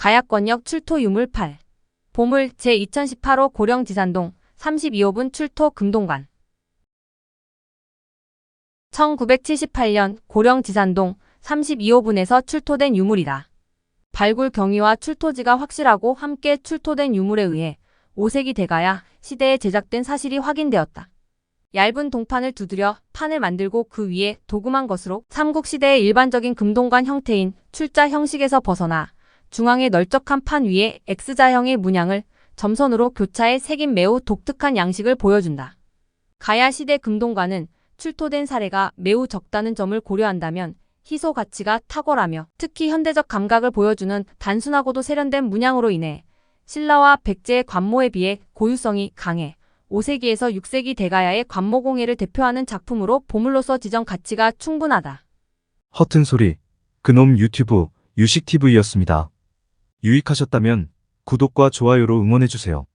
가야권역 출토 유물 8. 보물 제2018호 고령 지산동 32호분 출토 금동관. 1978년 고령 지산동 32호분에서 출토된 유물이다. 발굴 경위와 출토지가 확실하고 함께 출토된 유물에 의해 5세기 대가야 시대에 제작된 사실이 확인되었다. 얇은 동판을 두드려 판을 만들고 그 위에 도금한 것으로 삼국시대의 일반적인 금동관 형태인 출자 형식에서 벗어나 중앙에 널쩍한 판 위에 X자형의 문양을 점선으로 교차해 새긴 매우 독특한 양식을 보여준다. 가야 시대 금동관은 출토된 사례가 매우 적다는 점을 고려한다면 희소 가치가 탁월하며 특히 현대적 감각을 보여주는 단순하고도 세련된 문양으로 인해 신라와 백제의 관모에 비해 고유성이 강해 5세기에서 6세기 대가야의 관모공예를 대표하는 작품으로 보물로서 지정 가치가 충분하다. 허튼 소리. 그놈 유튜브 유식TV였습니다. 유익하셨다면 구독과 좋아요로 응원해주세요.